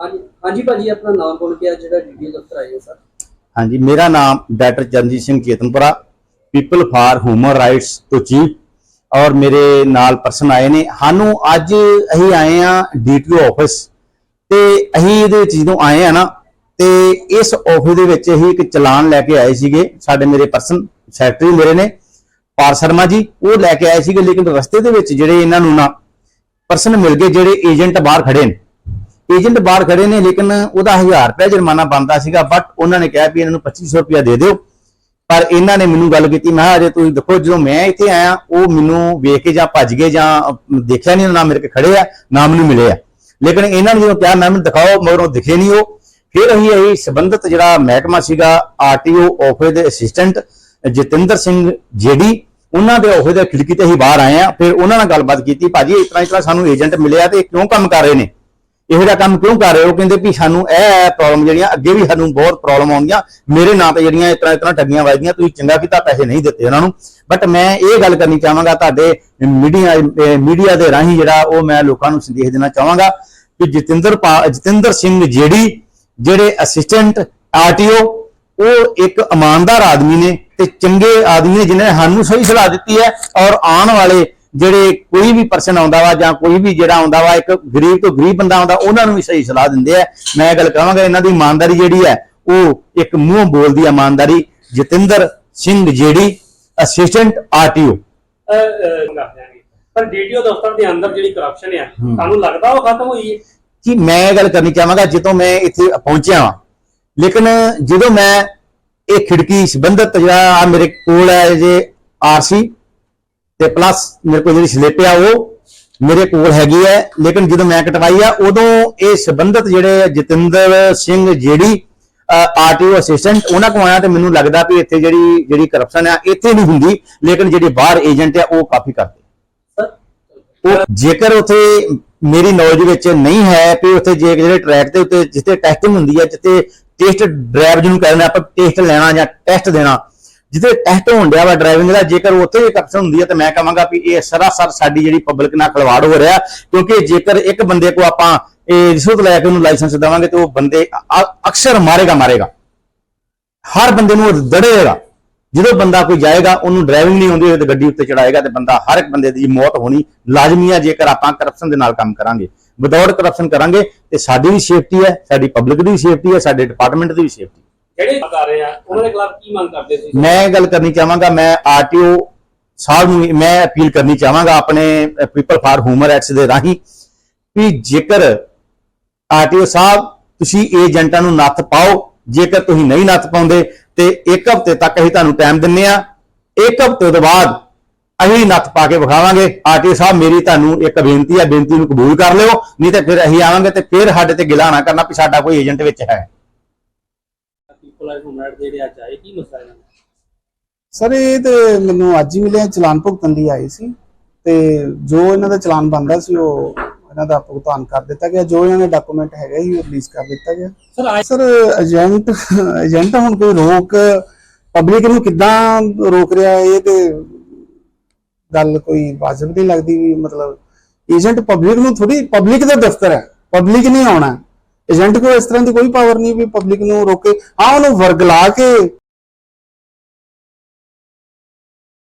ਹਾਂਜੀ ਭਾਜੀ, ਆਪਣਾ ਨਾਮ ਬੋਲ ਕੇ ਅੱਜ ਜਿਹੜਾ ਡੀਡੀ ਦਫ਼ਤਰ ਆਏ ਹੋ ਸਰ। ਹਾਂਜੀ, ਮੇਰਾ ਨਾਮ doctor Charanjit Singh Chetanpura, people for human rights ਤੋਂ ਚੀਫ, ਔਰ ਮੇਰੇ ਨਾਲ ਪਰਸਨ ਆਏ ਨੇ। ਸਾਨੂੰ ਅੱਜ ਅਸੀਂ ਆਏ ਆ ਡੀਟੀਓ ਆਫਿਸ, ਤੇ ਅਸੀਂ ਇਹਦੇ ਵਿੱਚ ਜਦੋਂ ਆਏ ਆ ਨਾ, ਤੇ ਇਸ ਆਫਿਸ ਦੇ ਵਿੱਚ ਅਸੀਂ ਇੱਕ ਚਲਾਨ ਲੈ ਕੇ ਆਏ ਸੀਗੇ, ਸਾਡੇ ਮੇਰੇ ਪਰਸਨ ਸੈਕਟਰੀ ਮੇਰੇ ਨੇ ਪਾਰ ਸ਼ਰਮਾ ਜੀ, ਉਹ ਲੈ ਕੇ ਆਏ ਸੀਗੇ, ਲੇਕਿਨ ਰਸਤੇ ਦੇ ਵਿੱਚ ਜਿਹੜੇ ਇਹਨਾਂ ਨੂੰ ਨਾ ਪਰਸਨ ਮਿਲ ਗਏ, ਜਿਹੜੇ ਏਜੰਟ ਬਾਹਰ ਖੜੇ ਨੇ। ਏਜੰਟ ਬਾਹਰ ਖੜੇ ਨੇ, ਲੇਕਿਨ ਉਹਦਾ 1000 ਰੁਪਏ ਜੁਰਮਾਨਾ ਬਣਦਾ ਸੀਗਾ ਬਟ ਉਹਨਾਂ ਨੇ ਕਿਹਾ ਵੀ ਇਹਨਾਂ ਨੂੰ 2500 ਰੁਪਏ ਦੇ ਦਿਓ। ਪਰ ਇਹਨਾਂ ਨੇ ਮੈਨੂੰ ਗੱਲ ਕੀਤੀ, ਮੈਂ ਕਿਹਾ, ਅਜੇ ਤੁਸੀਂ ਦੇਖੋ, ਜਦੋਂ ਮੈਂ ਇੱਥੇ ਆਇਆ, ਉਹ ਮੈਨੂੰ ਵੇਖ ਕੇ ਜਾਂ ਭੱਜ ਗਏ ਜਾਂ ਦੇਖਿਆ ਨਹੀਂ, ਨਾ ਮੇਰੇ ਕੇ ਖੜੇ ਆ, ਨਾ ਮੈਨੂੰ ਮਿਲੇ ਆ। ਲੇਕਿਨ ਇਹਨਾਂ ਨੇ ਜਦੋਂ ਕਿਹਾ, ਮੈਂ ਮੈਨੂੰ ਦਿਖਾਓ, ਮਗਰੋਂ ਦਿਖੇ ਨਹੀਂ ਉਹ। ਫਿਰ ਅਸੀਂ ਇਹ ਸੰਬੰਧਿਤ ਜਿਹੜਾ ਮਹਿਕਮਾ ਸੀਗਾ, ਆਰਟੀਓ ਆਫਿਸ ਦੇ ਅਸਿਸਟੈਂਟ ਜਤਿੰਦਰ ਸਿੰਘ ਜੇਡੀ, ਉਹਨਾਂ ਦੇ ਆਫਿਸ ਦੇ ਖਿੜਕੀ ਤੇ ਹੀ ਬਾਹਰ ਆਏ ਆ ਫਿਰ ਉਹਨਾਂ ਨਾਲ ਗੱਲਬਾਤ ਕੀਤੀ, ਭਾਜੀ, ਇਸ ਤਰ੍ਹਾਂ ਇਸ ਤਰ੍ਹਾਂ ਸਾਨੂੰ ਏਜੰਟ ਮਿਲਿਆ ਤੇ ਕਿਉਂ ਕੰਮ ਕਰ ਰਹੇ ਨੇ? ਇਹੋ ਜਿਹਾ ਕੰਮ ਕਿਉਂ ਕਰ ਰਹੇ ਹੋ? ਕਹਿੰਦੇ ਵੀ ਸਾਨੂੰ ਇਹ ਪ੍ਰੋਬਲਮ ਜਿਹੜੀਆਂ ਅੱਗੇ ਵੀ ਸਾਨੂੰ ਬਹੁਤ ਪ੍ਰੋਬਲਮ ਆਉਂਦੀਆਂ, ਮੇਰੇ ਨਾਂ ਤੇ ਜਿਹੜੀਆਂ ਇਸ ਤਰ੍ਹਾਂ ਇਸ ਤਰ੍ਹਾਂ ਠੱਗੀਆਂ ਵੱਜਦੀਆਂ, ਤੁਸੀਂ ਚੰਗਾ ਕੀਤਾ, ਪੈਸੇ ਨਹੀਂ ਦਿੱਤੇ ਉਹਨਾਂ ਨੂੰ। ਬਟ ਮੈਂ ਇਹ ਗੱਲ ਕਰਨੀ ਚਾਹਾਂਗਾ ਤੁਹਾਡੇ ਮੀਡੀਆ ਮੀਡੀਆ ਦੇ ਰਾਹੀਂ ਜਿਹੜਾ ਉਹ ਮੈਂ ਲੋਕਾਂ ਨੂੰ ਸੰਦੇਸ਼ ਦੇਣਾ ਚਾਹਾਂਗਾ ਕਿ ਜਤਿੰਦਰ ਪਾ- ਜਤਿੰਦਰ ਸਿੰਘ ਜਿਹੜੀ ਜਿਹੜੇ ਅਸਿਸਟੈਂਟ ਆਰਟੀਓ, ਉਹ ਇੱਕ ਇਮਾਨਦਾਰ ਆਦਮੀ ਨੇ ਤੇ ਚੰਗੇ ਆਦਮੀ ਨੇ ਜਿਨ੍ਹਾਂ ਨੇ ਸਾਨੂੰ ਸਹੀ ਸਲਾਹ ਦਿੱਤੀ ਹੈ ਔਰ ਆਉਣ ਵਾਲੇ ਜਿਹੜੇ ਕੋਈ ਵੀ ਪਰਸਨ ਆਉਂਦਾ ਵਾ ਜਾਂ ਕੋਈ ਵੀ ਜਿਹੜਾ ਆਉਂਦਾ ਵਾ ਇੱਕ ਗਰੀਬ ਤੋਂ ਗਰੀਬ ਬੰਦਾ ਆਉਂਦਾ ਉਹਨਾਂ ਨੂੰ ਵੀ ਸਹੀ ਸਲਾਹ ਦਿੰਦੇ ਆ। ਮੈਂ ਗੱਲ ਕਹਾਂਗਾ ਇਹਨਾਂ ਦੀ ਇਮਾਨਦਾਰੀ ਜਿਹੜੀ ਹੈ ਉਹ ਇੱਕ ਮੂੰਹ ਬੋਲਦੀ ਇਮਾਨਦਾਰੀ। ਜਤਿੰਦਰ ਸਿੰਘ ਜਿਹੜੀ ਅਸਿਸਟੈਂਟ ਆਰਟੀਓ ਅਹ, ਅਹ, ਕਰ ਦਿਆਂਗੇ। ਪਰ ਡੀਟੀਓ ਦਫ਼ਤਰ ਦੇ ਅੰਦਰ ਜਿਹੜੀ ਕਰਪਸ਼ਨ ਆ ਤੁਹਾਨੂੰ ਲੱਗਦਾ ਉਹ ਖਤਮ ਹੋਈ ਹੈ? ਕਿ ਮੈਂ ਗੱਲ ਕਰਨੀ ਚਾਹਾਂਗਾ ਜਦੋਂ ਮੈਂ ਇੱਥੇ ਪਹੁੰਚਿਆ ਵਾਂ। ਲੇਕਿਨ ਜਦੋਂ ਮੈਂ ਇਹ ਖਿੜਕੀ ਸੰਬੰਧਿਤ ਜਿਹੜਾ ਆ ਮੇਰੇ ਕੋਲ ਹੈ ਜੇ ਆਰਸੀ ਤੇ ਪਲੱਸ ਮੇਰੇ ਕੋਲ ਜਿਹੜੀ ਸਲਿੱਪ ਆ ਉਹ ਮੇਰੇ ਕੋਲ ਹੈਗੀ ਹੈ। ਲੇਕਿਨ ਜਦੋਂ ਮੈਂ ਕਟਵਾਈ ਆ ਉਦੋਂ ਇਹ ਸੰਬੰਧਿਤ ਜਿਹੜੇ ਜਤਿੰਦਰ ਸਿੰਘ ਜਿਹੜੀ ਆਰਟੀਓ ਅਸਿਸਟੈਂਟ ਉਹਨਾਂ ਕੋਲ ਆਇਆ ਤੇ ਮੈਨੂੰ ਲੱਗਦਾ ਵੀ ਇੱਥੇ ਜਿਹੜੀ ਜਿਹੜੀ ਕਰਪਸ਼ਨ ਆ ਇੱਥੇ ਨਹੀਂ ਹੁੰਦੀ। ਲੇਕਿਨ ਜਿਹੜੇ ਬਾਹਰ ਏਜੰਟ ਆ ਉਹ ਕਾਫੀ ਕਰਦੇ ਸਰ ਉਹ ਜੇਕਰ ਉਥੇ ਮੇਰੀ ਨੌਲੇਜ ਵਿੱਚ ਨਹੀਂ ਹੈ ਕਿ ਉਥੇ ਜੇ ਜਿਹੜੇ ਟਰੈਕ ਦੇ ਉੱਤੇ ਜਿੱਥੇ ਟੈਸਟਿੰਗ ਹੁੰਦੀ ਹੈ ਜਿੱਥੇ ਟੈਸਟ ਡਰਾਈਵ ਜਿਹਨੂੰ ਕਹਿੰਦੇ ਆਪਾਂ ਟੈਸਟ ਲੈਣਾ ਜਾਂ ਟੈਸਟ ਦੇਣਾ ਜਿੱਥੇ ਟੈਸਟ ਹੋਣ ਡਿਆ ਵਾ ਡਰਾਈਵਿੰਗ ਦਾ, ਜੇਕਰ ਉੱਥੇ ਵੀ ਕਰਪਸ਼ਨ ਹੁੰਦੀ ਹੈ ਤਾਂ ਮੈਂ ਕਹਾਂਗਾ ਵੀ ਇਹ ਸਰਾਸਰ ਸਾਡੀ ਜਿਹੜੀ ਪਬਲਿਕ ਨਾਲ ਖਿਲਵਾੜ ਹੋ ਰਿਹਾ, ਕਿਉਂਕਿ ਜੇਕਰ ਇੱਕ ਬੰਦੇ ਕੋ ਆਪਾਂ ਇਹ ਰਿਸ਼ਵਤ ਲੈ ਕੇ ਉਹਨੂੰ ਲਾਇਸੈਂਸ ਦੇਵਾਂਗੇ, ਤੇ ਉਹ ਬੰਦੇ ਅ- ਅਕਸਰ ਮਾਰੇਗਾ ਮਾਰੇਗਾ। ਹਰ ਬੰਦੇ ਨੂੰ ਦੜੇਗਾ। ਜਦੋਂ ਬੰਦਾ ਕੋਈ ਜਾਏਗਾ, ਉਹਨੂੰ ਡਰਾਈਵਿੰਗ ਨਹੀਂ ਆਉਂਦੀ ਹੋਵੇ ਤੇ ਗੱਡੀ ਉੱਤੇ ਚੜਾਏਗਾ, ਤੇ ਬੰਦਾ ਹਰ ਇੱਕ ਬੰਦੇ ਦੀ ਮੌਤ ਹੋਣੀ ਲਾਜ਼ਮੀ ਹੈ ਜੇਕਰ ਆਪਾਂ ਕਰਪਸ਼ਨ ਦੇ ਨਾਲ ਕੰਮ ਕਰਾਂਗੇ। ਵਿਦਆਊਟ ਕਰਪਸ਼ਨ ਕਰਾਂਗੇ, ਤੇ ਸਾਡੀ ਵੀ ਸੇਫਟੀ ਹੈ, ਸਾਡੀ ਪਬਲਿਕ ਦੀ ਵੀ ਸੇਫਟੀ ਹੈ, ਸਾਡੇ ਡਿਪਾਰਟਮੈਂਟ ਦੀ ਵੀ ਸੇਫਟੀ ਜਿਹੜੇ ਕਰ ਰਹੇ ਆ? ਉਹਨਾਂ ਦੇ ਖਿਲਾਫ ਕੀ ਮੰਗ ਕਰਦੇ ਸੀ ਮੈਂ ਗੱਲ ਕਰਨੀ ਚਾਹਾਂਗਾ, ਮੈਂ ਆਰਟੀਓ ਸਾਹਿਬ ਨੂੰ ਮੈਂ ਅਪੀਲ ਕਰਨੀ ਚਾਹਾਂਗਾ ਆਪਣੇ ਪੀਪਲ ਫਾਰ ਹਿਊਮਨ ਰਾਈਟਸ ਦੇ ਰਾਹੀਂ ਵੀ ਜੇਕਰ ਆਰਟੀਓ ਸਾਹਿਬ ਤੁਸੀਂ ਏਜੰਟਾਂ ਨੂੰ ਨੱਥ ਪਾਓ, ਜੇਕਰ ਤੁਸੀਂ ਨਹੀਂ ਨੱਥ ਪਾਉਂਦੇ, ਤੇ ਇੱਕ ਹਫ਼ਤੇ ਤੱਕ ਅਸੀਂ ਤੁਹਾਨੂੰ ਟਾਈਮ ਦਿੰਨੇ ਆ। ਇੱਕ ਹਫ਼ਤੇ ਤੋਂ ਬਾਅਦ ਅਸੀਂ ਨੱਥ ਪਾ ਕੇ ਵਿਖਾਵਾਂਗੇ। ਆਰਟੀਓ ਸਾਹਿਬ, ਮੇਰੀ ਤੁਹਾਨੂੰ ਇੱਕ ਬੇਨਤੀ ਆ, ਬੇਨਤੀ ਨੂੰ ਕਬੂਲ ਕਰ ਲਿਓ, ਨਹੀਂ ਤੇ ਫਿਰ ਅਸੀਂ ਆਵਾਂਗੇ ਤੇ ਫਿਰ ਸਾਡੇ ਤੇ ਗਿਲਾ ਨਾ ਕਰਨਾ ਵੀ ਸਾਡਾ ਕੋਈ ਏਜੰਟ ਵਿੱਚ ਹੈ। ਪੀਪਲ ਆਈ ਹੁਮੈਟ ਜਿਹੜੇ ਅੱਜ ਆਏ ਕੀ ਮਸਲਾ ਹੈ ਸਰ ਇਹ ਤੇ ਮੈਨੂੰ ਅੱਜ ਹੀ ਮਿਲਿਆ ਚਲਾਨ ਭੁਗਤਣ ਲਈ ਆਏ ਸੀ ਤੇ ਜੋ ਇਹਨਾਂ ਦਾ ਚਲਾਨ ਬਣਦਾ ਸੀ ਉਹ ਇਹਨਾਂ ਦਾ ਭੁਗਤਾਨ ਕਰ ਦਿੱਤਾ ਗਿਆ। ਜੋ ਇਹਨਾਂ ਦੇ ਡਾਕੂਮੈਂਟ ਹੈਗੇ ਸੀ ਉਹ ਰਿਲੀਜ਼ ਕਰ ਦਿੱਤਾ ਗਿਆ। ਸਰ ਆਏ ਸਰ ਏਜੰਟ ਏਜੰਟ ਹੁਣ ਕੋਈ ਰੋਕ ਪਬਲਿਕ ਨੂੰ ਕਿੱਦਾਂ ਰੋਕ ਰਿਹਾ ਇਹ ਤੇ ਗੱਲ ਕੋਈ ਵਾਜਬ ਨਹੀਂ ਲੱਗਦੀ ਵੀ ਮਤਲਬ ਏਜੰਟ ਪਬਲਿਕ ਨੂੰ ਥੋੜੀ ਪਬਲਿਕ ਦਾ ਦਫ਼ਤਰ ਹੈ ਪਬਲਿਕ ਨਹੀਂ ਆਉਣਾ ਏਜੰਟ ਕੋਲ ਇਸ ਤਰ੍ਹਾਂ ਦੀ ਕੋਈ ਪਾਵਰ ਨਹੀਂ ਵੀ ਪਬਲਿਕ ਨੂੰ ਰੋਕੇ। ਹਾਂ ਉਹਨੂੰ ਵਰਗਲਾ ਕੇ